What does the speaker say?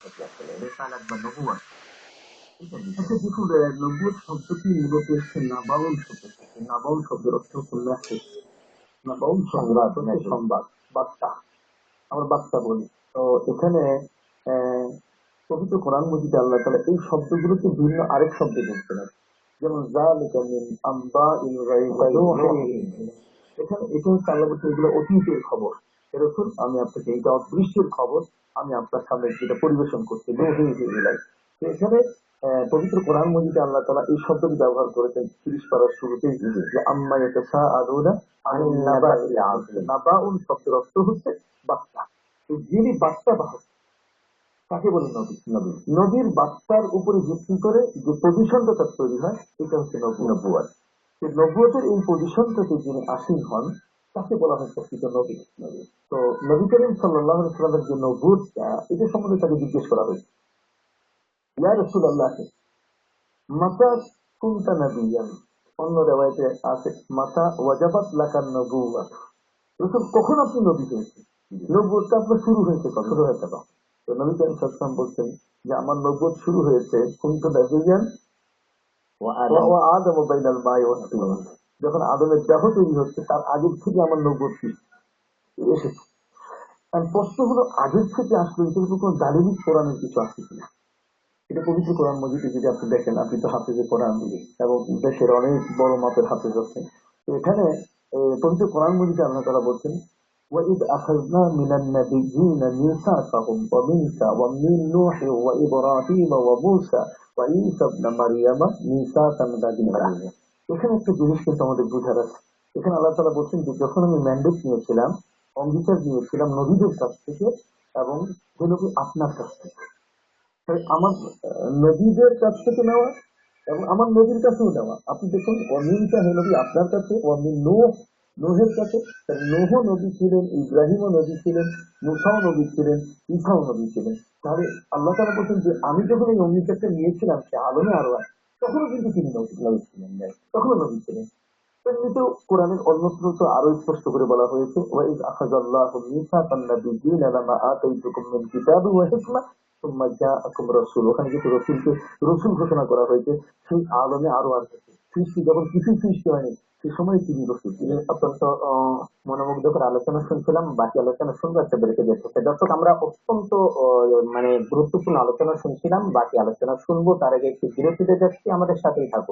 আচ্ছা দেখুন আহ, নব্বত শব্দটি মূলত এসছে নাবাউল শব্দ। থেকে নাবাউল শব্দের অর্থ নাবাউল। সংবাদ বার্তা। আমরা বার্তা বলি। তো এখানে আহ, পবিত্র কোরআন মজিদে আল্লাহ তালা এই শব্দগুলোকে ভিন্ন আরেক শব্দ বলছেন। যেমন জালিকা মিন গায়বি নূহিহি। এখানে এটা হচ্ছে আল্লাহ এগুলো অতীতের খবর। এরকম আমি আপনাকে এটা অদৃশ্যের খবর আমি আপনার সামনে যেটা পরিবেশন করছি নূহিহি তো এখানে পবিত্র কোরআন মজিদে আল্লাহ তালা এই শব্দটি ব্যবহার করেছেন তিরিশ পারার শুরুতেই যে আম্মা আনিল নাবাইল আযীম। নাবাউল শব্দের অর্থ হচ্ছে তো যিনি বার্তা বাহক তাকে বলে নবী। নবী। নবীর বার্তার উপরে ভিত্তি করে যে পজিশনটা তার তৈরি হয় এটা হচ্ছে নবী যে নবুয়তের এই পজিশনটাতে যিনি আসীন হন তাকে বলা হয় প্রকৃত নবী। নবী তো নবী করিম সাল্লাহ সাল্লামের যে এটা সম্বন্ধে তাকে জিজ্ঞেস করা হয়েছে। ইয়া রসুল্লাহ মাতা কুন্তা নবিয়ান? অন্য রেওয়ায়তে আছে মাতা ওয়াজাবাত লাকান নবুয়া রসুল কখন আপনি নবী আপনার শুরু হয়েছে কখন? হয়েছে? তো নবী করিম সাল্লাম বলছেন যে আমার নবুয়ত শুরু হয়েছে কুন্ত নবিয়ান? ও আদম। বাইনাল মাই। যখন আদমের দেহ তৈরি হচ্ছে তার আগের থেকে আমার নব্বত এসেছে আর প্রশ্ন হলো আগের থেকে আসলে এটার উপর কোনো দালিলিক কোরআনের কিছু আছে কিনা এটা পবিত্র কোরআন মজিদে যদি আপনি দেখেন আপনি তো হাফিজে কোরআন এবং দেশের অনেক বড় মাপের হাফিজ আছেন তো এখানে আহ, পবিত্র কোরআন মজিদে আল্লাহ তারা বলছেন وإذ أخذنا من النبيين ميثاقهم ومنك ومن نوح وإبراهيم وموسى وعيسى ابن مريم ميثاقا غليظا এখানে একটা জিনিস কিন্তু আমাদের বোঝার আছে। এখানে আল্লাহ তালা বলছেন যে, যখন আমি ম্যান্ডেট নিয়েছিলাম, অঙ্গীকার নিয়েছিলাম নবীদের কাছ থেকে এবং নবী আপনার কাছ থেকে। আমার নবীদের কাছ থেকে নেওয়া এবং আমার নবীর কাছেও নেওয়া। আপনি দেখুন, অমিনটা হে নবী আপনার কাছে, অমিন নোহ, নোহের কাছে। নোহ নবী ছিলেন, ইব্রাহিমও নবী ছিলেন মুসাও নবী ছিলেন ইসাও নবী ছিলেন। তাহলে আল্লাহ তালা বলছেন যে, আমি যখন এই অঙ্গীকারটা নিয়েছিলাম, সে আলমে আরও আছে। তখনও কিন্তু তিনি নবী ছিলেন নাই তখনও নবী ছিলেন এমনিতেও কোরআনের অন্যত্র তো আরও স্পষ্ট করে বলা হয়েছে ওখানে কিন্তু রসুলকে, রসুল ঘোষণা করা হয়েছে, সেই আলমে আরও আছে সৃষ্টি যখন কিছুই সৃষ্টি হয়নি সে সময় তিনি তিনি অত্যন্ত মনোমুগ্ধকর আলোচনা শুনছিলাম, বাকি আলোচনা শুনব, একটা বিরতি দেখতে দর্শক, আমরা অত্যন্ত মানে গুরুত্বপূর্ণ আলোচনা শুনছিলাম, বাকি আলোচনা শুনব, তার আগে একটু বিরতিতে যাচ্ছি, আমাদের সাথেই থাকুন।